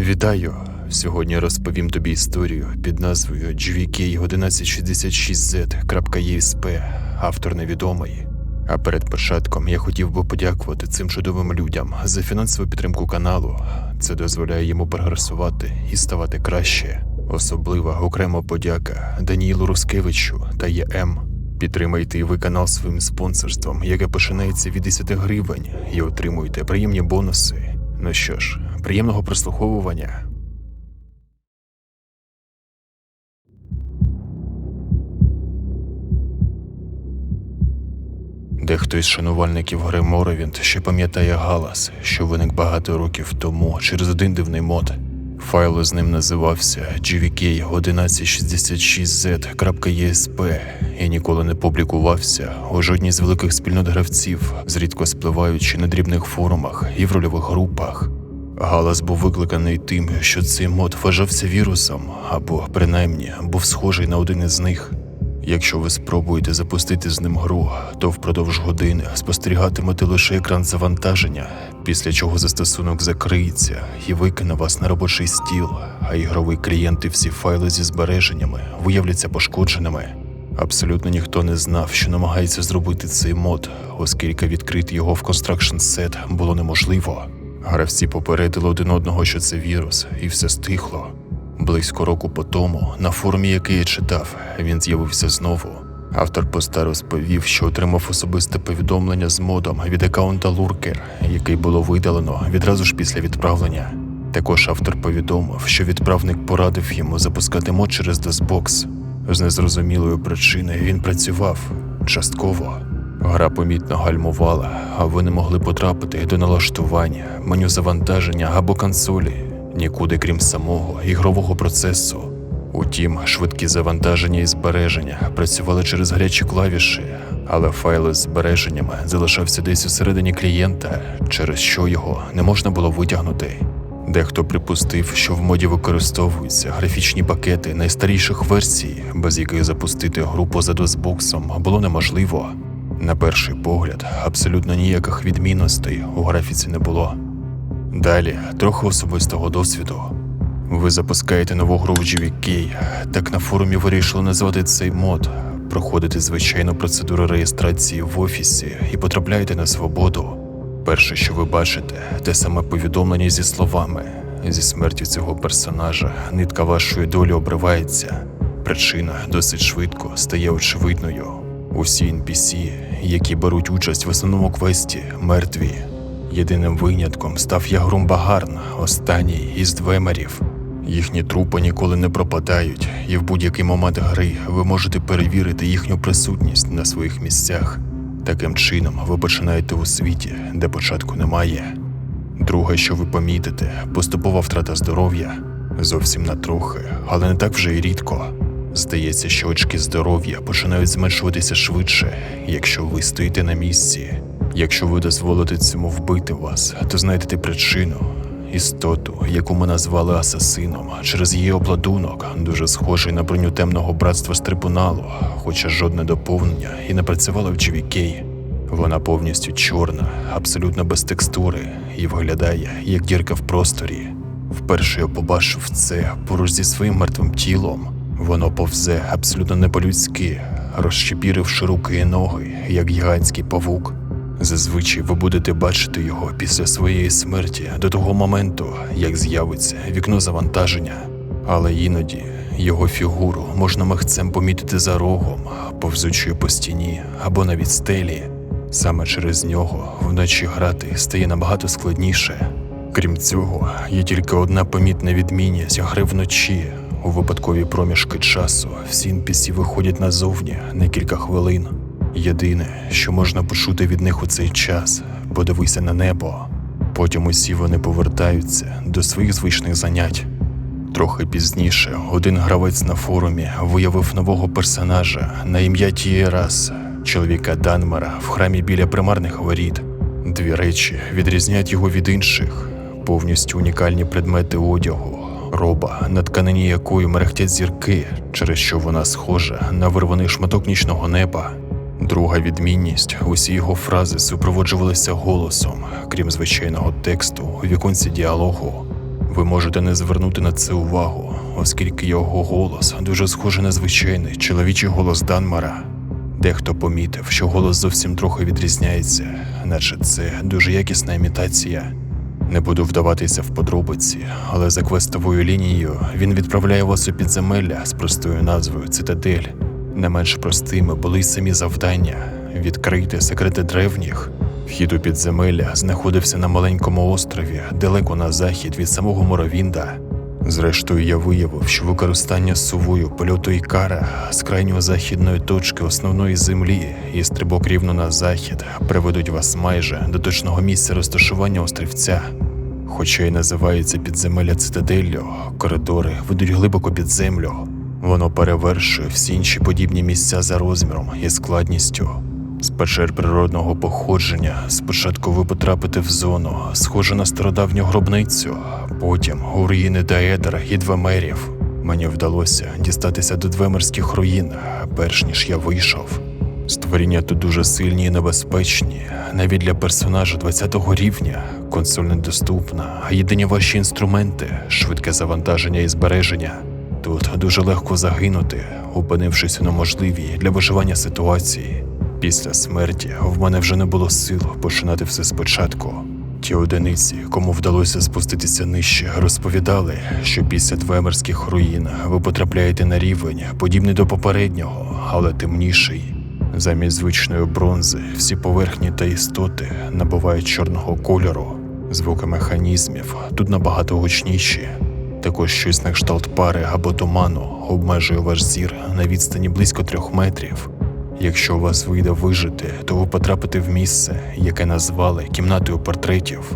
Вітаю! Сьогодні розповім тобі історію під назвою GVK1166Z.ESP, автор невідомий. А перед початком я хотів би подякувати цим чудовим людям за фінансову підтримку каналу. Це дозволяє йому прогресувати і ставати краще. Особлива окрема подяка Даніїлу Рускевичу та ЄМ. Підтримайте і ви канал своїм спонсорством, яке починається від 10 гривень, і отримуєте приємні бонуси. Ну що ж, приємного прослуховування. Дехто із шанувальників гри Моровінт ще пам'ятає галас, що виник багато років тому через один дивний мод. Файл з ним називався GVK1166Z.ESP і ніколи не публікувався у жодній з великих спільнот гравців, зрідко спливаючи на дрібних форумах і в рольових групах. Галас був викликаний тим, що цей мод вважався вірусом, або принаймні був схожий на один із них. Якщо ви спробуєте запустити з ним гру, то впродовж години спостерігатимете лише екран завантаження, після чого застосунок закриється і викине вас на робочий стіл, а ігровий клієнт і всі файли зі збереженнями виявляться пошкодженими. Абсолютно ніхто не знав, що намагається зробити цей мод, оскільки відкрити його в Construction Set було неможливо. Гравці попередили один одного, що це вірус, і все стихло. Близько року по тому, на форумі, який я читав, він з'явився знову. Автор поста розповів, що отримав особисте повідомлення з модом від аккаунта Луркер, який було видалено відразу ж після відправлення. Також автор повідомив, що відправник порадив йому запускати мод через DOSBox. З незрозумілої причини він працював частково. Гра помітно гальмувала, а ви не могли потрапити до налаштування, меню завантаження або консолі, нікуди крім самого ігрового процесу. Утім, швидкі завантаження і збереження працювали через гарячі клавіші, але файл з збереженнями залишався десь усередині клієнта, через що його не можна було витягнути. Дехто припустив, що в моді використовуються графічні пакети найстаріших версій, без яких запустити гру поза досбоксом було неможливо. На перший погляд, абсолютно ніяких відмінностей у графіці не було. Далі трохи особистого досвіду. Ви запускаєте нову гру в GVK, так на форумі вирішили назвати цей мод, проходите звичайну процедуру реєстрації в офісі і потрапляєте на свободу. Перше, що ви бачите, те саме повідомлення зі словами. Зі смертю цього персонажа нитка вашої долі обривається. Причина досить швидко стає очевидною. Усі NPC, які беруть участь в основному квесті, мертві. Єдиним винятком став Ягрум Багарн, останній із двемерів. Їхні трупи ніколи не пропадають, і в будь-який момент гри ви можете перевірити їхню присутність на своїх місцях. Таким чином, ви починаєте у світі, де початку немає. Друге, що ви помітите, поступова втрата здоров'я зовсім на трохи, але не так вже й рідко. Здається, що очки здоров'я починають зменшуватися швидше, якщо ви стоїте на місці. Якщо ви дозволите цьому вбити вас, то знайдете причину, істоту, яку ми назвали асасином, через її обладунок, дуже схожий на броню темного братства з трибуналу, хоча жодне доповнення і не працювало в GVK. Вона повністю чорна, абсолютно без текстури, і виглядає як дірка в просторі. Вперше я побачив це поруч зі своїм мертвим тілом. Воно повзе абсолютно не по-людськи, розщепіривши руки і ноги, як гігантський павук. Зазвичай ви будете бачити його після своєї смерті до того моменту, як з'явиться вікно завантаження. Але іноді його фігуру можна махцем помітити за рогом, повзучою по стіні або навіть стелі. Саме через нього вночі грати стає набагато складніше. Крім цього, є тільки одна помітна відмінність гри вночі. У випадкові проміжки часу всі NPC виходять назовні на кілька хвилин. Єдине, що можна почути від них у цей час, подивися на небо. Потім усі вони повертаються до своїх звичних занять. Трохи пізніше один гравець на форумі виявив нового персонажа на ім'я Тієрас, чоловіка Данмера в храмі біля примарних воріт. Дві речі відрізняють його від інших: повністю унікальні предмети одягу, роба, на тканині якої мерехтять зірки, через що вона схожа на вирваний шматок нічного неба. Друга відмінність усі його фрази супроводжувалися голосом, крім звичайного тексту у віконці діалогу. Ви можете не звернути на це увагу, оскільки його голос дуже схожий на звичайний чоловічий голос Данмара. Дехто помітив, що голос зовсім трохи відрізняється, наче це дуже якісна імітація. Не буду вдаватися в подробиці, але за квестовою лінією він відправляє вас у підземелля з простою назвою Цитадель. Не менш простими були й самі завдання відкрити секрети древніх. Вхід у підземелля знаходився на маленькому острові, далеко на захід від самого Моровінда. Зрештою, я виявив, що використання сувою польоту Ікара з крайньої західної точки основної землі і стрибок рівно на захід приведуть вас майже до точного місця розташування острівця. Хоча й називається підземелля цитаделлю, коридори ведуть глибоко під землю. Воно перевершує всі інші подібні місця за розміром і складністю. З печер природного походження спочатку ви потрапите в зону, схожу на стародавню гробницю, потім у руїни Даедра і Двемерів. Мені вдалося дістатися до двемерських руїн, перш ніж я вийшов. Створіння тут дуже сильні і небезпечні, навіть для персонажа 20-го рівня. Консоль недоступна, а єдині ваші інструменти швидке завантаження і збереження. Тут дуже легко загинути, опинившись у неможливій для виживання ситуації. Після смерті в мене вже не було сил починати все спочатку. Ті одиниці, кому вдалося спуститися нижче, розповідали, що після двемерських руїн ви потрапляєте на рівень, подібний до попереднього, але темніший. Замість звичної бронзи всі поверхні та істоти набувають чорного кольору. Звуки механізмів тут набагато гучніші. Також щось на кшталт пари або туману обмежує ваш зір на відстані близько трьох метрів. Якщо у вас вийде вижити, то ви потрапите в місце, яке назвали кімнатою портретів,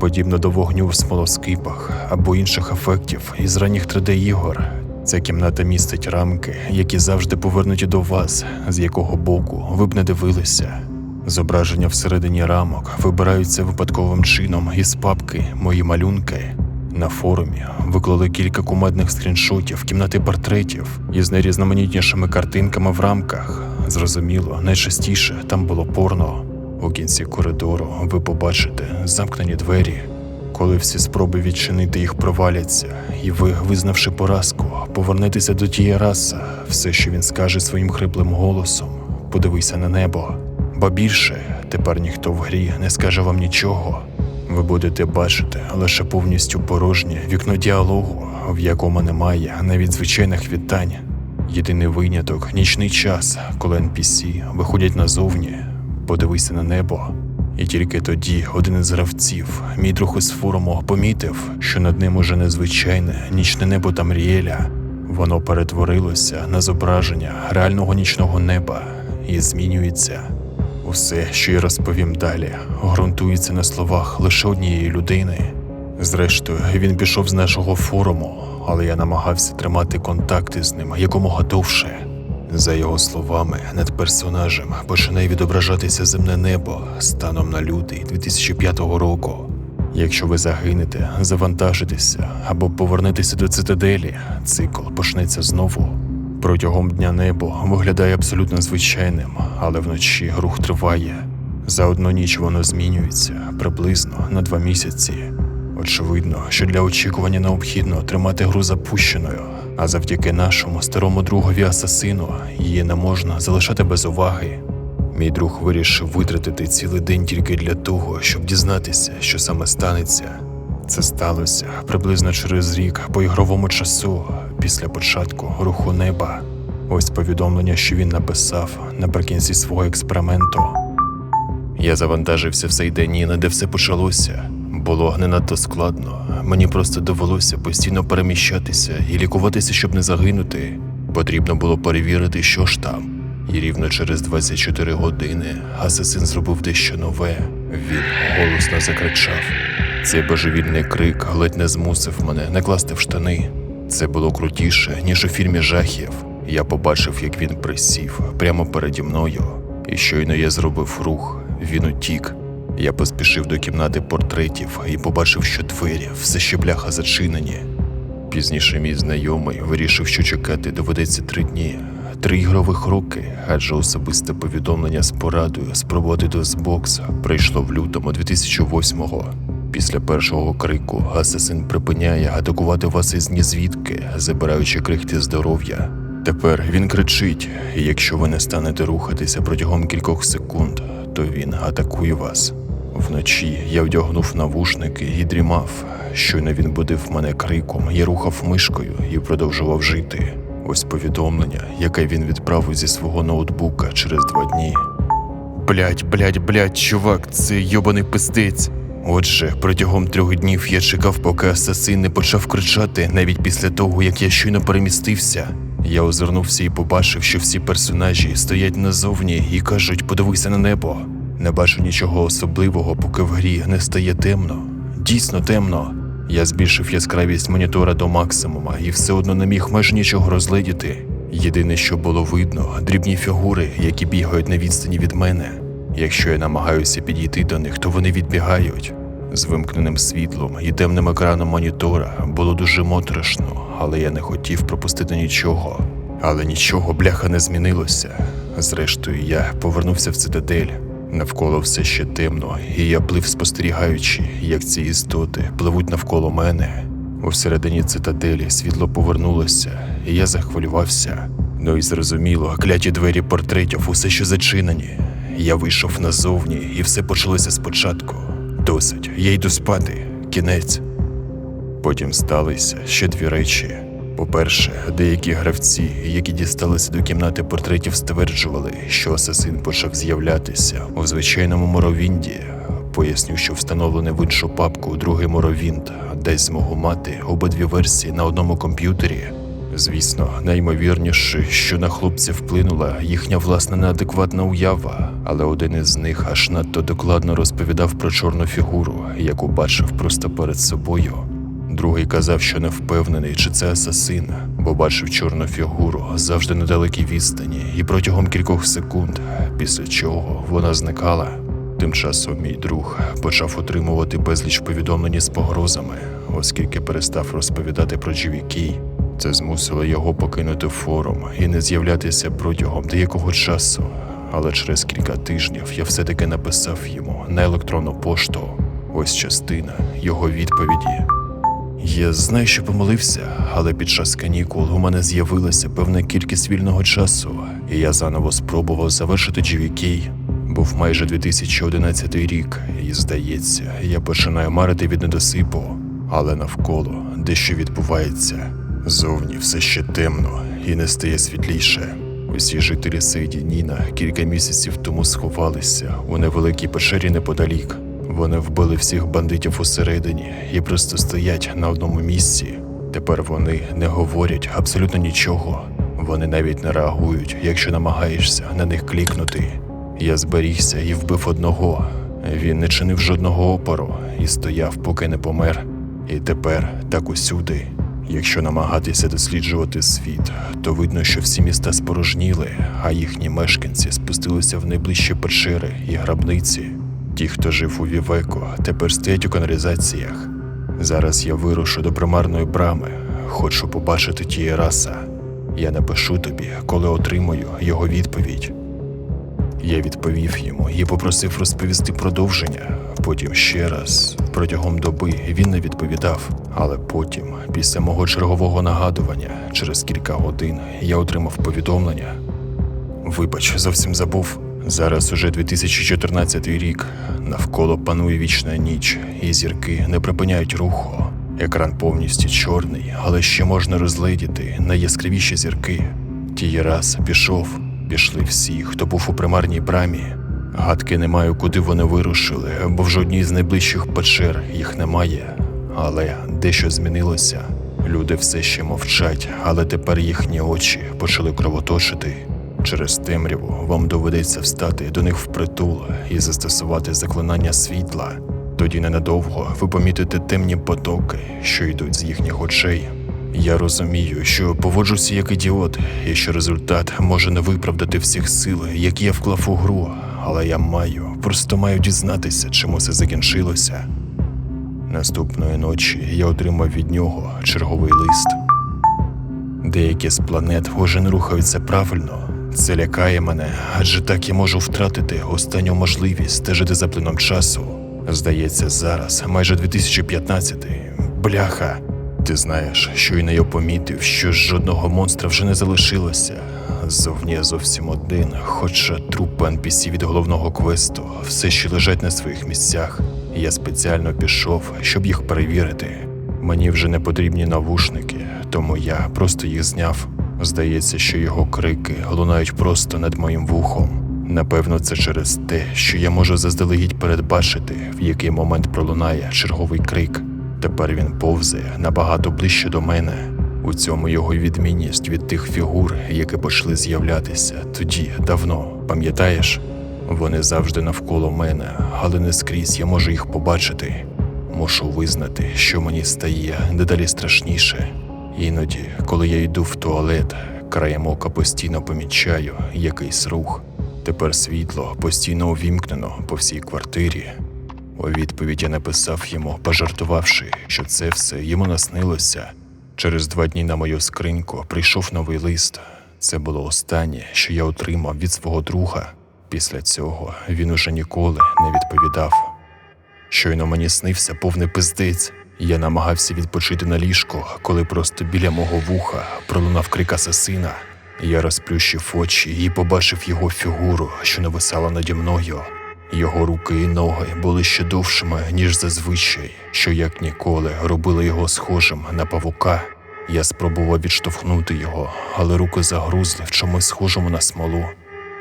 подібно до вогню в смолоскипах або інших ефектів із ранніх 3D-ігор. Ця кімната містить рамки, які завжди повернуті до вас, з якого боку ви б не дивилися. Зображення всередині рамок вибираються випадковим чином із папки Мої малюнки. На форумі виклали кілька кумедних скріншотів кімнати портретів із найрізноманітнішими картинками в рамках. Зрозуміло, найчастіше там було порно. У кінці коридору ви побачите замкнені двері. Коли всі спроби відчинити їх проваляться, і ви, визнавши поразку, повернетеся до тієї раси, все, що він скаже своїм хриплим голосом, подивися на небо. Ба більше, тепер ніхто в грі не скаже вам нічого. Ви будете бачити лише повністю порожнє вікно діалогу, в якому немає навіть звичайних вітань. Єдиний виняток нічний час, коли NPC виходять назовні, подивися на небо. І тільки тоді один із гравців, мій друг із форуму, помітив, що над ним уже незвичайне нічне небо Тамріеля. Воно перетворилося на зображення реального нічного неба і змінюється. Усе, що я розповім далі, ґрунтується на словах лише однієї людини. Зрештою, він пішов з нашого форуму, але я намагався тримати контакти з ним якомога довше. За його словами, над персонажем починає відображатися земне небо станом на лютий 2005 року. Якщо ви загинете, завантажитеся або повернетеся до цитаделі, цикл почнеться знову. Протягом дня небо виглядає абсолютно звичайним, але вночі рух триває. За одну ніч воно змінюється приблизно на два місяці. Очевидно, що для очікування необхідно тримати гру запущеною, а завдяки нашому старому другові асасину її не можна залишати без уваги. Мій друг вирішив витратити цілий день тільки для того, щоб дізнатися, що саме станеться. Це сталося приблизно через рік по ігровому часу після початку руху неба. Ось повідомлення, що він написав наприкінці свого експерименту. Я завантажився в цей день і де все почалося. Було не надто складно. Мені просто довелося постійно переміщатися і лікуватися, щоб не загинути. Потрібно було перевірити, що ж там. І рівно через 24 години асасин зробив дещо нове. Він голосно закричав. Цей божевільний крик ледь не змусив мене не класти в штани. Це було крутіше, ніж у фільмі жахів. Я побачив, як він присів прямо переді мною, і щойно я зробив рух, він утік. Я поспішив до кімнати портретів і побачив, що двері все ще бляха зачинені. Пізніше мій знайомий вирішив, що чекати доведеться три дні, три ігрових роки, адже особисте повідомлення з порадою спробувати до Xbox прийшло в лютому 2008-го. Після першого крику асасин припиняє атакувати вас із нізвідки, забираючи крихти здоров'я. Тепер він кричить, якщо ви не станете рухатися протягом кількох секунд, то він атакує вас. Вночі я вдягнув навушники і дрімав. Щойно він будив мене криком, я рухав мишкою і продовжував жити. Ось повідомлення, яке він відправив зі свого ноутбука через два дні. Блять, блять, блять, чувак, це йобаний пиздець. Отже, протягом трьох днів я чекав, поки асасин не почав кричати, навіть після того, як я щойно перемістився. Я озирнувся і побачив, що всі персонажі стоять назовні і кажуть: подивися на небо. Не бачу нічого особливого, поки в грі не стає темно. Дійсно темно. Я збільшив яскравість монітора до максимума і все одно не міг майже нічого розгледіти. Єдине, що було видно, дрібні фігури, які бігають на відстані від мене. Якщо я намагаюся підійти до них, то вони відбігають. З вимкненим світлом і темним екраном монітора було дуже моторошно, але я не хотів пропустити нічого. Але нічого бляха не змінилося. Зрештою, я повернувся в цитадель. Навколо все ще темно, і я плив спостерігаючи, як ці істоти пливуть навколо мене. У середині цитаделі світло повернулося, і я захвилювався. Ну і зрозуміло, кляті двері портретів усе ще зачинені. Я вийшов назовні, і все почалося спочатку. Досить, я йду спати, кінець. Потім сталися ще дві речі. По-перше, деякі гравці, які дісталися до кімнати портретів, стверджували, що асасин почав з'являтися у звичайному моровінді. Поясню, що встановлений в іншу папку другий моровінд дасть змогу мати обидві версії на одному комп'ютері. Звісно, найімовірніше, що на хлопців вплинула їхня власна неадекватна уява, але один із них аж надто докладно розповідав про чорну фігуру, яку бачив просто перед собою. Другий казав, що не впевнений, чи це асасин, бо бачив чорну фігуру завжди на далекій відстані і протягом кількох секунд, після чого вона зникала. Тим часом мій друг почав отримувати безліч повідомлень з погрозами, оскільки перестав розповідати про GVK. Це змусило його покинути форум і не з'являтися протягом деякого часу. Але через кілька тижнів я все-таки написав йому на електронну пошту. Ось частина його відповіді. Я знаю, що помилився, але під час канікул у мене з'явилася певна кількість вільного часу, і я заново спробував завершити GVK. Був майже 2011 рік, і здається, я починаю марити від недосипу, але навколо дещо відбувається. Зовні все ще темно і не стає світліше. Усі жителі Сейді Ніна кілька місяців тому сховалися у невеликій печері неподалік. Вони вбили всіх бандитів усередині і просто стоять на одному місці. Тепер вони не говорять абсолютно нічого. Вони навіть не реагують, якщо намагаєшся на них клікнути. Я зберігся і вбив одного. Він не чинив жодного опору і стояв, поки не помер. І тепер так усюди. Якщо намагатися досліджувати світ, то видно, що всі міста спорожніли, а їхні мешканці спустилися в найближчі печери і грабниці. Ті, хто жив у Вівеко, тепер стоять у каналізаціях. Зараз я вирушу до примарної брами, хочу побачити Тієраса. Я напишу тобі, коли отримаю його відповідь. Я відповів йому і попросив розповісти продовження. Потім ще раз. Протягом доби він не відповідав. Але потім, після мого чергового нагадування, через кілька годин я отримав повідомлення. Вибач, зовсім забув. Зараз уже 2014 рік. Навколо панує вічна ніч, і зірки не припиняють руху. Екран повністю чорний, але ще можна розгледіти найяскравіші зірки. Тій раз пішов, пішли всі, хто був у примарній брамі. Гадки не маю, куди вони вирушили, бо в жодній з найближчих печер їх немає. Але дещо змінилося. Люди все ще мовчать, але тепер їхні очі почали кровоточити. Через темряву вам доведеться встати до них впритул і застосувати заклинання світла. Тоді ненадовго ви помітите темні потоки, що йдуть з їхніх очей. Я розумію, що поводжуся як ідіот, і що результат може не виправдати всіх сил, які я вклав у гру, але я маю, просто маю дізнатися, чому все закінчилося. Наступної ночі я отримав від нього черговий лист. Деякі з планет уже не рухаються правильно. Це лякає мене, адже так я можу втратити останню можливість стежити за плином часу. Здається, зараз майже 2015. Бляха. Ти знаєш, щойно я помітив, що жодного монстра вже не залишилося. Зовні я зовсім один, хоча трупи NPC від головного квесту все ще лежать на своїх місцях. Я спеціально пішов, щоб їх перевірити. Мені вже не потрібні навушники, тому я просто їх зняв. Здається, що його крики лунають просто над моїм вухом. Напевно, це через те, що я можу заздалегідь передбачити, в який момент пролунає черговий крик. Тепер він повзає набагато ближче до мене. У цьому його відмінність від тих фігур, які почали з'являтися тоді давно. Пам'ятаєш? Вони завжди навколо мене, але не скрізь я можу їх побачити. Мушу визнати, що мені стає дедалі страшніше. Іноді, коли я йду в туалет, краєм ока постійно помічаю якийсь рух. Тепер світло постійно увімкнено по всій квартирі. У відповідь я написав йому, пожартувавши, що це все йому наснилося. Через два дні на мою скриньку прийшов новий лист. Це було останнє, що я отримав від свого друга. Після цього він уже ніколи не відповідав. Щойно мені снився повний пиздець. Я намагався відпочити на ліжку, коли просто біля мого вуха пролунав крик асасина. Я розплющив очі і побачив його фігуру, що нависала наді мною. Його руки і ноги були ще довшими, ніж зазвичай, що як ніколи робили його схожим на павука. Я спробував відштовхнути його, але руки загрузли в чомусь схожому на смолу.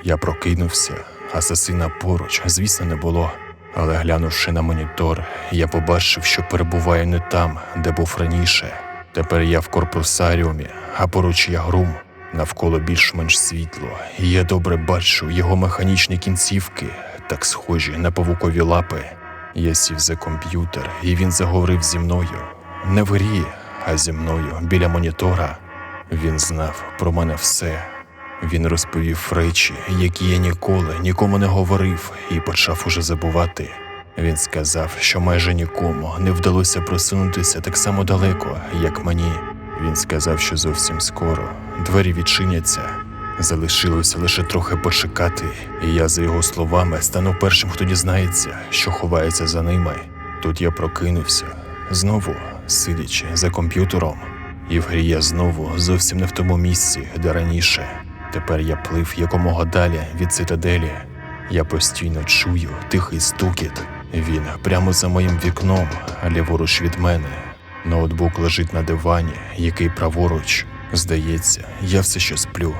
Я прокинувся, асасина поруч, звісно, не було. Але глянувши на монітор, я побачив, що перебуваю не там, де був раніше. Тепер я в корпусаріумі, а поруч я грум. Навколо більш-менш світло, і я добре бачу його механічні кінцівки, так схожі на павукові лапи. Я сів за комп'ютер, і він заговорив зі мною. Не в грі, а зі мною біля монітора. Він знав про мене все. Він розповів речі, які я ніколи нікому не говорив, і почав уже забувати. Він сказав, що майже нікому не вдалося просунутися так само далеко, як мені. Він сказав, що зовсім скоро двері відчиняться. Залишилося лише трохи почекати, і я, за його словами, стану першим, хто дізнається, що ховається за ними. Тут я прокинувся, знову сидячи за комп'ютером, і в грі я знову зовсім не в тому місці, де раніше. Тепер я плив якомога далі від цитаделі. Я постійно чую тихий стукіт. Він прямо за моїм вікном, ліворуч від мене. Ноутбук лежить на дивані, який праворуч. Здається, я все ще сплю.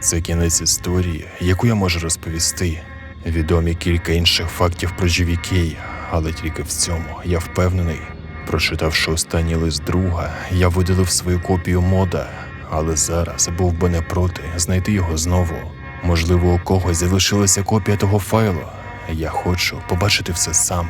Це кінець історії, яку я можу розповісти. Відомі кілька інших фактів про GVK, але тільки в цьому я впевнений. Прочитавши останній лист друга, я видалив свою копію мода, але зараз був би не проти знайти його знову. Можливо, у когось залишилася копія того файлу. Я хочу побачити все сам.